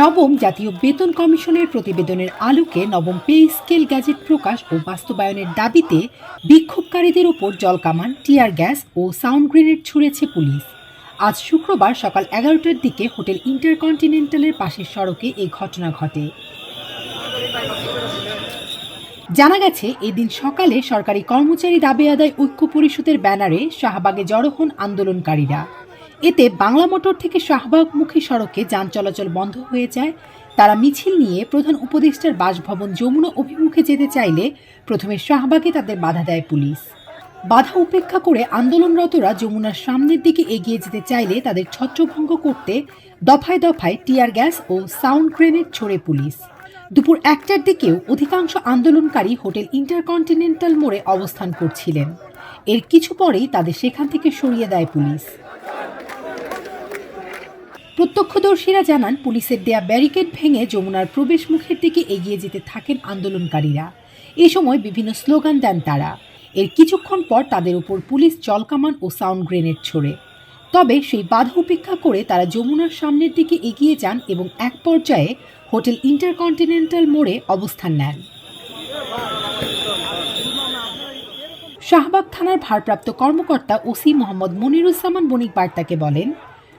নবম জাতীয় বেতন কমিশনের প্রতিবেদনের আলোকে নবম পে স্কেল গ্যাজেট প্রকাশ ও বাস্তবায়নের দাবিতে বিক্ষোভকারীদের ওপর জলকামান টিয়ার গ্যাস ও সাউন্ড গ্রেনেড ছুঁড়েছে পুলিশ। আজ শুক্রবার সকাল এগারোটার দিকে হোটেল ইন্টারকন্টিনেন্টালের পাশের সড়কে এই ঘটনা ঘটে। জানা গেছে, এদিন সকালে সরকারি কর্মচারী দাবি আদায় ঐক্য পরিষদের ব্যানারে শাহবাগে জড়ো হন আন্দোলনকারীরা। এতে বাংলা মোটর থেকে শাহবাগমুখী সড়কে যান চলাচল বন্ধ হয়ে যায়। তারা মিছিল নিয়ে প্রধান উপদেষ্টার বাসভবন যমুনা অভিমুখে যেতে চাইলে প্রথমে শাহবাগে তাদের বাধা দেয় পুলিশ। বাধা উপেক্ষা করে আন্দোলনরতরা যমুনার সামনের দিকে এগিয়ে যেতে চাইলে তাদের ছত্রভঙ্গ করতে দফায় দফায় টিয়ার গ্যাস ও সাউন্ড গ্রেনেড ছোড়ে পুলিশ। দুপুর একটার দিকেও অধিকাংশ আন্দোলনকারী হোটেল ইন্টারকন্টিনেন্টাল মোড়ে অবস্থান করছিলেন। এর কিছু পরেই তাদের সেখান থেকে সরিয়ে দেয় পুলিশ। প্রত্যক্ষদর্শীরা জানান, পুলিশের দেয়া ব্যারিকেড ভেঙে যমুনার প্রবেশ মুখের দিকে এগিয়ে যেতে থাকেন আন্দোলনকারীরা। এ সময় বিভিন্ন স্লোগান দেন তারা। এর কিছুক্ষণ পর তাদের উপর পুলিশ জলকামান ও সাউন্ড গ্রেনেড ছোড়ে। তবে সেই বাধা উপেক্ষা করে তারা যমুনার সামনের দিকে এগিয়ে যান এবং এক পর্যায়ে হোটেল ইন্টারকন্টিনেন্টাল মোড়ে অবস্থান নেন। শাহবাগ থানার ভারপ্রাপ্ত কর্মকর্তা ওসি মোহাম্মদ মনিরুজ্জামান বণিক বার্তাকে বলেন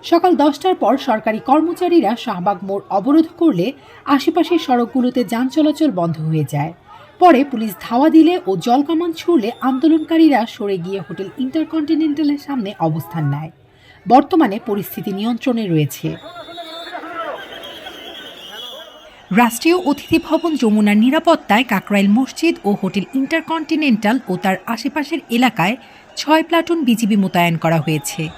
সকাল দশটার পর সরকারি কর্মচারীরা শাহবাগ মোড় অবরোধ করলে আশেপাশের সড়কগুলোতে যান চলাচল বন্ধ হয়ে যায়। পরে পুলিশ ধাওয়া দিলে ও জলকামান ছুড়লে আন্দোলনকারীরা সরে গিয়ে হোটেল ইন্টারকন্টিনেন্টালের সামনে অবস্থান নেয়। বর্তমানে পরিস্থিতি নিয়ন্ত্রণে রয়েছে। রাষ্ট্রীয় অতিথি ভবন যমুনার নিরাপত্তায় কাকরাইল মসজিদ ও হোটেল ইন্টারকন্টিনেন্টাল ও তার আশেপাশের এলাকায় ছয় প্লাটুন বিজিবি মোতায়েন করা হয়েছে।